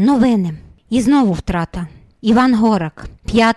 Новини. І знову втрата. Іван Горак, 5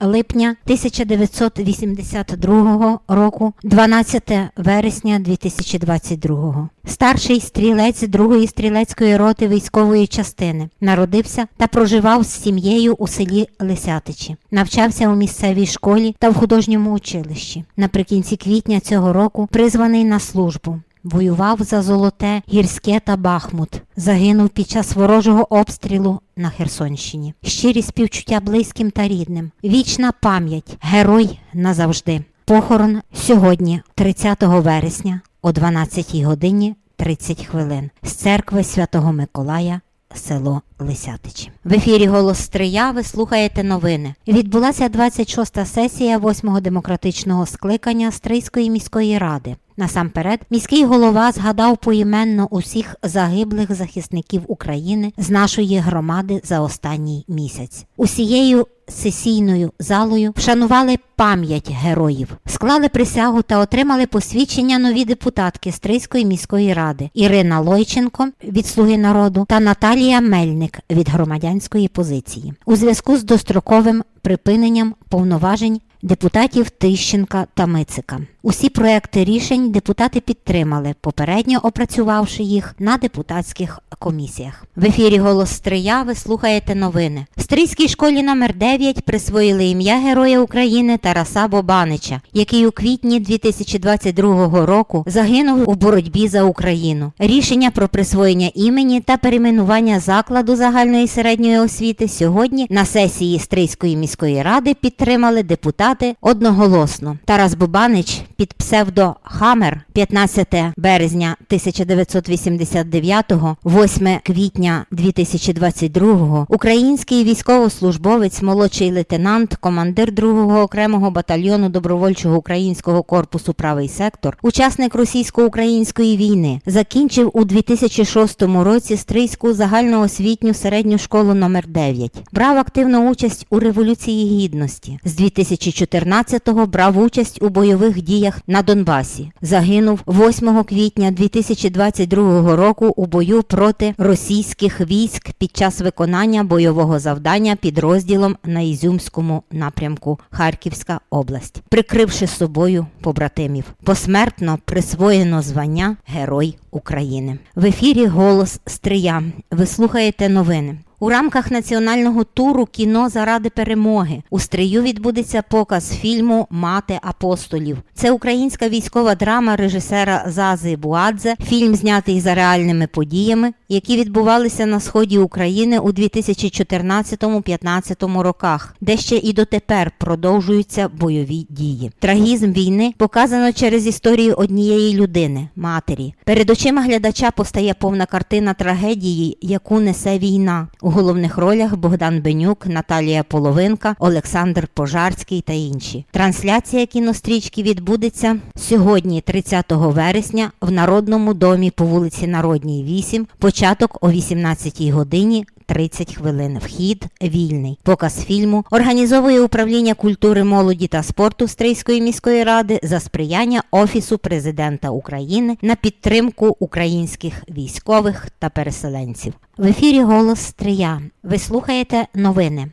липня 1982 року, 12 вересня 2022. Старший стрілець 2-ї стрілецької роти військової частини. Народився та проживав з сім'єю у селі Лисятичі. Навчався у місцевій школі та в художньому училищі. Наприкінці квітня цього року призваний на службу. Воював за Золоте, Гірське та Бахмут. Загинув під час ворожого обстрілу на Херсонщині. Щирі співчуття близьким та рідним. Вічна пам'ять. Герой назавжди. Похорон сьогодні, 30 вересня, о 12 годині 30 хвилин. З церкви Святого Миколая. Село Лисятичі. В ефірі Голос Стрия ви слухаєте новини. Відбулася 26-та сесія 8-го демократичного скликання Стрийської міської ради. Насамперед, міський голова згадав поіменно усіх загиблих захисників України з нашої громади за останній місяць. Усією сесійною залою вшанували пам'ять героїв, склали присягу та отримали посвідчення нові депутатки Стрийської міської ради Ірина Лойченко від Слуги народу та Наталія Мельник від громадянської позиції у зв'язку з достроковим припиненням повноважень депутатів Тищенка та Мицика. Усі проекти рішень депутати підтримали, попередньо опрацювавши їх на депутатських комісіях. В ефірі Голос Стрия ви слухаєте новини. Стрийській школі номер 9 присвоїли ім'я Героя України Тараса Бобанича, який у квітні 2022 року загинув у боротьбі за Україну. Рішення про присвоєння імені та перейменування закладу загальної середньої освіти сьогодні на сесії Стрийської міської ради підтримали депутати одноголосно. Тарас Бобанич під псевдо Хамер 15 березня 1989, 8 квітня 2022, український військовослужбовець, молодший лейтенант, командир 2-го окремого батальйону добровольчого українського корпусу Правий сектор, учасник російсько-української війни, закінчив у 2006 році Стрийську загальноосвітню середню школу номер 9 Брав активну участь у Революції Гідності. З 2014-го брав участь у бойових діях на Донбасі. Загинув 8 квітня 2022 року у бою проти російських військ під час виконання бойового завдання підрозділом на Ізюмському напрямку Харківська область, прикривши собою побратимів. Посмертно присвоєно звання Герой України. В ефірі Голос Стрия. Ви слухаєте новини. У рамках національного туру кіно заради перемоги у стрию відбудеться показ фільму Мати апостолів. Це українська військова драма режисера Зази Буадзе. Фільм знятий за реальними подіями, які відбувалися на сході України у 2014-15 роках, де ще і дотепер продовжуються бойові дії. Трагізм війни показано через історію однієї людини матері. Перед очима глядача постає повна картина трагедії, яку несе війна. У головних ролях Богдан Бенюк, Наталія Половинка, Олександр Пожарський та інші. Трансляція кінострічки відбудеться сьогодні, 30 вересня, в Народному домі по вулиці Народній, 8, початок о 18 годині 30 хвилин. Вхід вільний. Показ фільму організовує управління культури, молоді та спорту Стрийської міської ради за сприяння Офісу президента України на підтримку українських військових та переселенців. В ефірі Голос Стрия. Ви слухаєте новини.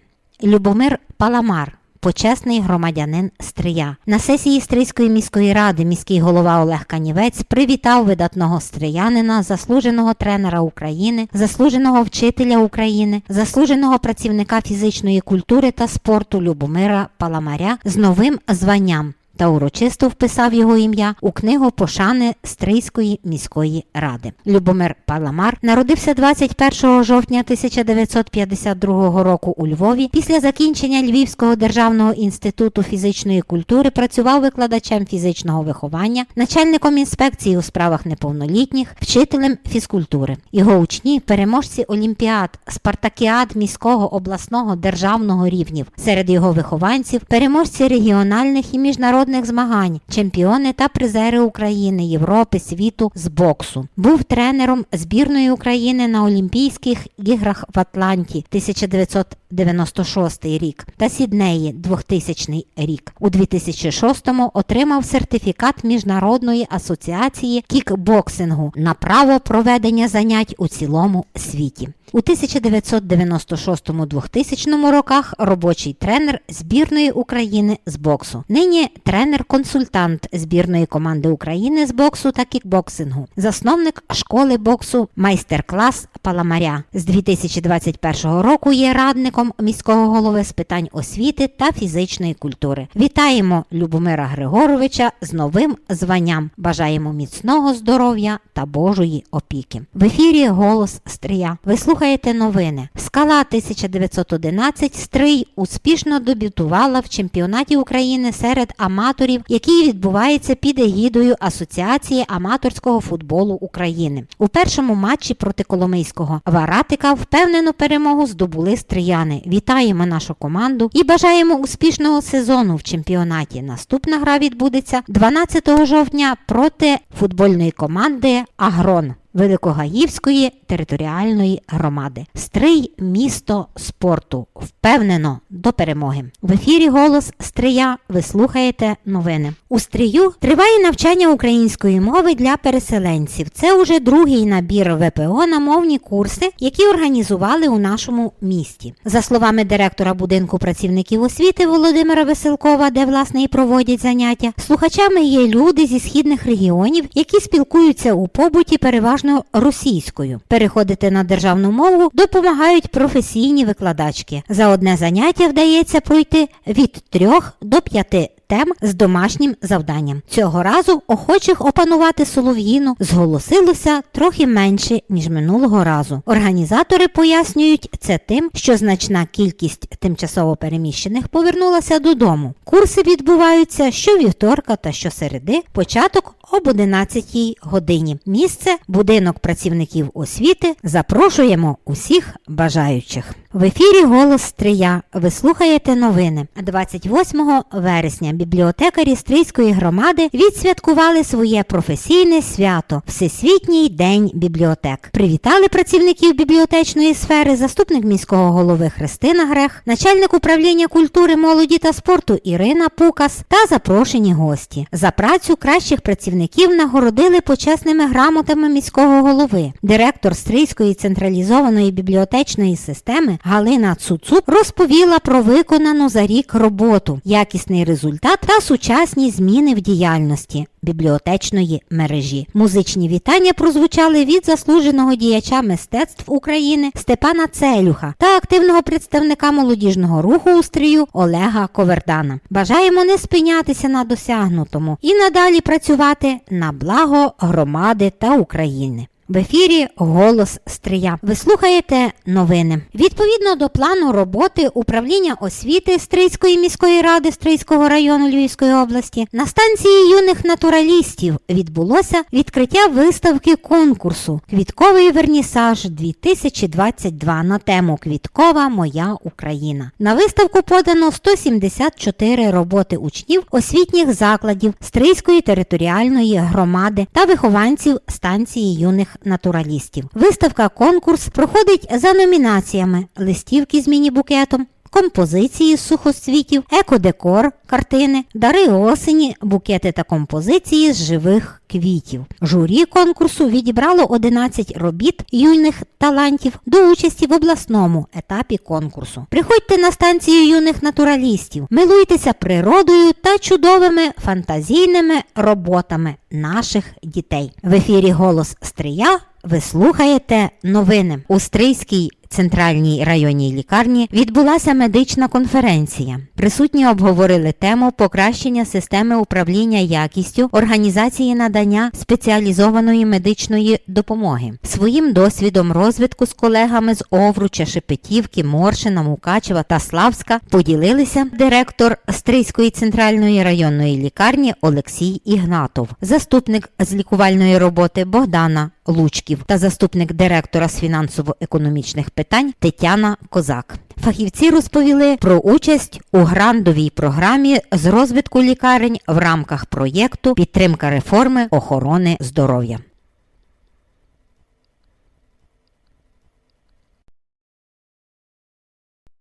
Любомир Паламар. Почесний громадянин Стрия. На сесії Стрийської міської ради міський голова Олег Канівець привітав видатного стріянина, заслуженого тренера України, заслуженого вчителя України, заслуженого працівника фізичної культури та спорту Любомира Паламаря з новим званням. Та урочисто вписав його ім'я у книгу пошани Стрийської міської ради. Любомир Паламар народився 21 жовтня 1952 року у Львові. Після закінчення Львівського державного інституту фізичної культури працював викладачем фізичного виховання, начальником інспекції у справах неповнолітніх, вчителем фізкультури. Його учні переможці олімпіад, спартакіад міського обласного державного рівнів. Серед його вихованців переможці регіональних і міжнародних міжнародних змагань, чемпіони та призери України, Європи, світу з боксу. Був тренером збірної України на Олімпійських іграх в Атланті 1996 рік та Сіднеї 2000 рік. У 2006-му отримав сертифікат Міжнародної асоціації кікбоксингу на право проведення занять у цілому світі. У 1996-2000 роках робочий тренер збірної України з боксу. Нині тренер-консультант збірної команди України з боксу та кікбоксингу, засновник школи боксу майстер-клас Паламаря. З 2021 року є радником міського голови з питань освіти та фізичної культури. Вітаємо Любомира Григоровича з новим званням. Бажаємо міцного здоров'я та Божої опіки. В ефірі голос Стрия. Ви слухаєте новини. Скала 1911 Стрий успішно дебютувала в чемпіонаті України серед аматорів, який відбувається під егідою Асоціації аматорського футболу України. У першому матчі проти Коломийського Варатика впевнену перемогу здобули стрияни. Вітаємо нашу команду і бажаємо успішного сезону в чемпіонаті. Наступна гра відбудеться 12 жовтня проти футбольної команди Агрон. Великогаївської територіальної громади. Стрий місто спорту. Впевнено до перемоги. В ефірі голос Стрия. Ви слухаєте новини. У Стрию триває навчання української мови для переселенців. Це уже другий набір ВПО на мовні курси, які організували у нашому місті. За словами директора будинку працівників освіти Володимира Веселкова, де власне і проводять заняття, слухачами є люди зі східних регіонів, які спілкуються у побуті переважно російською. Переходити на державну мову допомагають професійні викладачки. За одне заняття вдається пройти від трьох до п'яти тем з домашнім завданням. Цього разу охочих опанувати солов'їну зголосилося трохи менше, ніж минулого разу. Організатори пояснюють це тим, що значна кількість тимчасово переміщених повернулася додому. Курси відбуваються щовівторка та щосереди, початок об 11 годині. Місце будинок працівників освіти. Запрошуємо усіх бажаючих. В ефірі Голос Стрия. Ви слухаєте новини. 28 вересня бібліотекарі Стрийської громади відсвяткували своє професійне свято Всесвітній день бібліотек. Привітали працівників бібліотечної сфери заступник міського голови Христина Грех, начальник управління культури, молоді та спорту Ірина Пукас та запрошені гості. За працю кращих працівників нагородили почесними грамотами міського голови. Директор Стрийської централізованої бібліотечної системи Галина Цуцук розповіла про виконану за рік роботу, якісний результат та сучасні зміни в діяльності бібліотечної мережі. Музичні вітання прозвучали від заслуженого діяча мистецтв України Степана Целюха та активного представника молодіжного руху устрію Олега Ковердана. Бажаємо не спинятися на досягнутому і надалі працювати на благо громади та України. В ефірі Голос Стрия. Ви слухаєте новини. Відповідно до плану роботи управління освіти Стрийської міської ради Стрийського району Львівської області на станції юних натуралістів відбулося відкриття виставки конкурсу Квітковий вернісаж 2022 на тему Квіткова Моя Україна. На виставку подано 174 роботи учнів освітніх закладів Стрийської територіальної громади та вихованців станції юних натуралістів. Виставка конкурс проходить за номінаціями листівки з міні-букетом. Композиції з сухоцвітів, екодекор, картини, дари осені, букети та композиції з живих квітів. Журі конкурсу відібрало 11 робіт юних талантів до участі в обласному етапі конкурсу. Приходьте на станцію юних натуралістів, милуйтеся природою та чудовими фантазійними роботами наших дітей. В ефірі Голос Стрия ви слухаєте новини у Стрийській центральній районній лікарні відбулася медична конференція. Присутні обговорили тему покращення системи управління якістю організації надання спеціалізованої медичної допомоги. Своїм досвідом розвитку з колегами з Овруча, Шепетівки, Моршина, Мукачева та Славська поділилися директор Стрийської центральної районної лікарні Олексій Ігнатов, заступник з лікувальної роботи Богдана Лучків та заступник директора з фінансово-економічних питань питань Тетяна Козак. Фахівці розповіли про участь у грандовій програмі з розвитку лікарень в рамках проєкту Підтримка реформи охорони здоров'я.